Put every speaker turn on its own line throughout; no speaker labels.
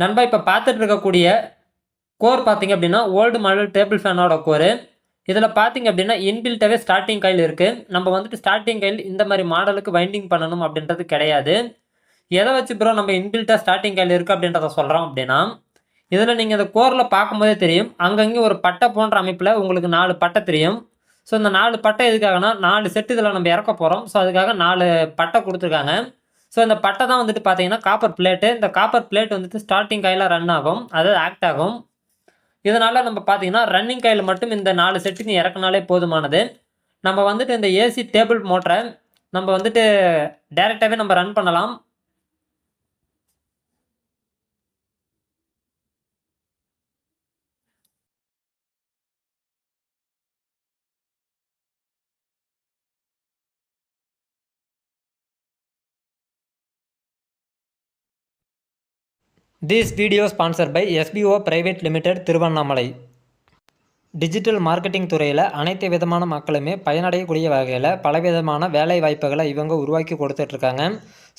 நண்பா இப்போ பார்த்துட்டு இருக்கக்கூடிய கோர் பார்த்தீங்க அப்படின்னா ஓல்டு மாடல் டேபிள் ஃபேனோட கோரு இதில் பார்த்தீங்க அப்படின்னா இன்பில்ட்டாகவே ஸ்டார்டிங் கையில் இருக்குது நம்ம வந்துட்டு ஸ்டார்டிங் கையில் இந்த மாதிரி மாடலுக்கு வைண்டிங் பண்ணணும் அப்படின்றது கிடையாது. எதை வச்சு ப்ரோ நம்ம இன்பில்ட்டாக ஸ்டார்டிங் கையில் இருக்குது அப்படின்றத சொல்கிறோம் அப்படின்னா இதில் நீங்கள் இந்த கோரில் பார்க்கும்போதே தெரியும் அங்கங்கே ஒரு பட்டை போன்ற அமைப்பில் உங்களுக்கு நாலு பட்டை தெரியும். ஸோ இந்த நாலு பட்டை எதுக்காகனா நாலு செட்டு இதில் நம்ம இறக்க போகிறோம் ஸோ அதுக்காக நாலு பட்டை கொடுத்துருக்காங்க. ஸோ இந்த பட்டை தான் வந்துட்டு பார்த்தீங்கன்னா காப்பர் பிளேட்டு இந்த காப்பர் பிளேட் வந்துட்டு ஸ்டார்டிங் கையில் ரன் ஆகும். அதாவது ஆக்ட் ஆகும். இதனால் நம்ம பார்த்தீங்கன்னா ரன்னிங் கையில் மட்டும் இந்த நாலு செட்டுக்கு இறக்குனாலே போதுமானது. நம்ம வந்துட்டு இந்த ஏசி டேபிள் மோட்டரை நம்ம வந்துட்டு டேரெக்டாகவே நம்ம ரன் பண்ணலாம். This video sponsor by SPO private limited Tiruvannamalai digital marketing துறையில் அனைத்து விதமான மக்களுமே பயனடையக்கூடிய வகையில் பலவிதமான வேலை வாய்ப்புகளை இவங்க உருவாக்கி கொடுத்துட்ருக்காங்க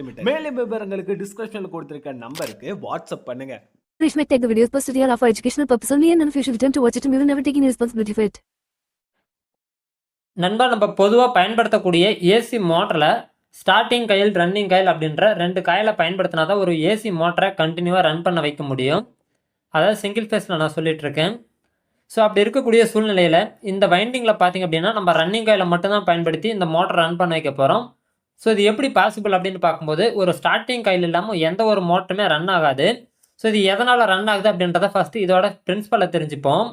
limited மேலும் விவரங்களுக்கு டிஸ்கிரிப்ஷன்ல கொடுத்திருக்க நம்பருக்கு வாட்ஸ்அப் பண்ணுங்க.
Rich might take the videos posted here are for educational purpose only and you should attempt to watch it. And we will never take any responsibility for it.
நண்பா நம்ம பொதுவாக பயன்படுத்தக்கூடிய ஏசி மோட்டரில் ஸ்டார்டிங் கையில் running Kyle அப்படின்ற ரெண்டு காயிலை பயன்படுத்தினா தான் ஒரு ஏசி மோட்டரை கண்டினியூவாக ரன் பண்ண வைக்க முடியும். அதாவது சிங்கிள் ஃபேஸில் நான் சொல்லிட்டு இருக்கேன். ஸோ அப்படி இருக்கக்கூடிய சூழ்நிலையில் இந்த வைண்டிங்கில் பார்த்தீங்க அப்படின்னா நம்ம ரன்னிங் கையில் மட்டும்தான் பயன்படுத்தி இந்த மோட்டர் ரன் பண்ண வைக்க போகிறோம் ஸோ இது எப்படி பாசிபிள் அப்படின்னு பார்க்கும்போது ஒரு ஸ்டார்டிங் கையில் இல்லாமல் எந்த ஒரு மோட்டருமே ரன் ஆகாது. ஸோ இது எதனால் ரன் ஆகுது அப்படின்றத ஃபஸ்ட்டு இதோட பிரின்சிபலை தெரிஞ்சுப்போம்.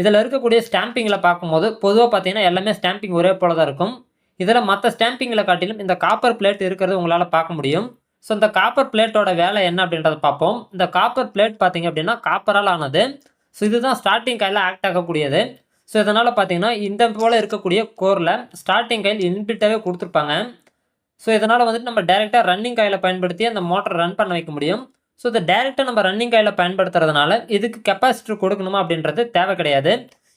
இதில் இருக்கக்கூடிய ஸ்டாம்பிங்கில் பார்க்கும்போது பொதுவாக பார்த்தீங்கன்னா எல்லாமே ஸ்டாம்பிங் ஒரே போல தான் இருக்கும். இதில் மற்ற ஸ்டாம்பிங்கில் காட்டிலும் இந்த காப்பர் பிளேட் இருக்கிறது உங்களால் பார்க்க முடியும். ஸோ இந்த காப்பர் பிளேட்டோட வேலை என்ன அப்படின்றத பார்ப்போம். இந்த காப்பர் பிளேட் பார்த்தீங்க அப்படின்னா காப்பரால் ஆனது. ஸோ இதுதான் ஸ்டார்டிங் கையில் ஆக்ட் ஆகக்கூடியது. ஸோ இதனால் பார்த்தீங்கன்னா இந்த போல் இருக்கக்கூடிய கோரில் ஸ்டார்டிங் கையில் இன்பிட்டாகவே கொடுத்துருப்பாங்க. ஸோ இதனால் வந்துட்டு நம்ம டேரெக்டாக ரன்னிங் காயில் பயன்படுத்தி அந்த மோட்டரை ரன் பண்ண வைக்க முடியும். ஸோ இதை டேரெக்டாக நம்ம ரன்னிங் காயில் பயன்படுத்துறதுனால இதுக்கு கெப்பாசிட்டர் கொடுக்கணுமா அப்படின்றது தேவை கிடையாது.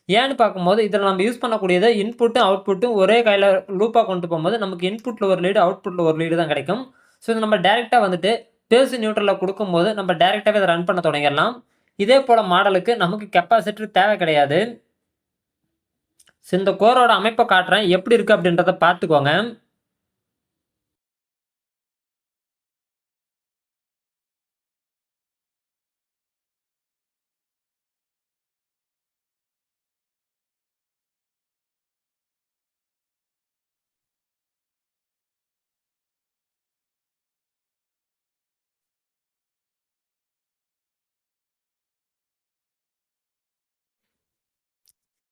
ஏன்னு பார்க்கும்போது இதில் நம்ம யூஸ் பண்ணக்கூடியது இன்புட்டும் அவுட்புட்டும் ஒரே கையில் லூப்பாக கொண்டு போகும்போது நமக்கு இன்புட்டில் ஒரு லீடு அவுட்புட்டில் ஒரு லீடு தான் கிடைக்கும். ஸோ இது நம்ம டேரெக்டாக வந்துட்டு பேசு நியூட்ரலில் கொடுக்கும்போது நம்ம டேரெக்டாகவே இதை ரன் பண்ண தொடங்கிடலாம். இதே போல் மாடலுக்கு நமக்கு கெப்பாசிட்டர் தேவை கிடையாது. ஸோ இந்த கோரோட அமைப்பை காட்டுறேன். எப்படி இருக்குது அப்படின்றத பார்த்துக்கோங்க.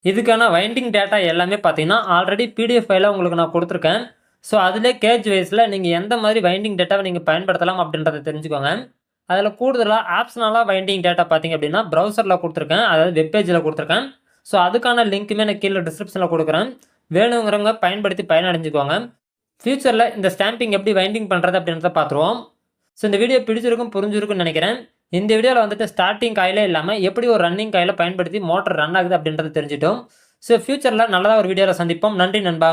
இதுக்கான வைண்டிங் டேட்டா எல்லாமே பார்த்தீங்கன்னா ஆல்ரெடி பிடிஎஃப் ஃபைலாக உங்களுக்கு நான் கொடுத்துருக்கேன். ஸோ அதிலே கேஜ் வைஸில் நீங்கள் எந்த மாதிரி வைண்டிங் டேட்டாவை நீங்கள் பயன்படுத்தலாம் அப்படின்றத தெரிஞ்சுக்கோங்க. அதில் கூடுதலாக ஆப்ஷனலாக வைண்டிங் டேட்டா பார்த்தீங்க அப்படின்னா ப்ரௌசரில் கொடுத்துருக்கேன். அதாவது வெப்பேஜில் கொடுத்துருக்கேன். ஸோ அதுக்கான லிங்க்குமே நான் கீழே டிஸ்கிரிப்ஷனில் கொடுக்குறேன். வேணுங்கிறவங்க பயன்படுத்தி பயனடைஞ்சுக்கோங்க. ஃப்யூச்சரில் இந்த ஸ்டாம்பிங் எப்படி வைண்டிங் பண்ணுறது அப்படின்றத பார்த்துருவோம். ஸோ இந்த வீடியோ பிடிச்சிருக்கும் புரிஞ்சிருக்கும்னு நினைக்கிறேன். இந்த வீடியோவில் வந்துட்டு ஸ்டார்டிங் காயிலே இல்லாமல் எப்படி ஒரு ரன்னிங் காயில் பயன்படுத்தி மோட்டர் ரன் ஆகுது அப்படின்றத தெரிஞ்சிட்டோம். ஸோ ஃப்யூச்சரில் நல்லதாக ஒரு வீடியோவில் சந்திப்போம். நன்றி நண்பா.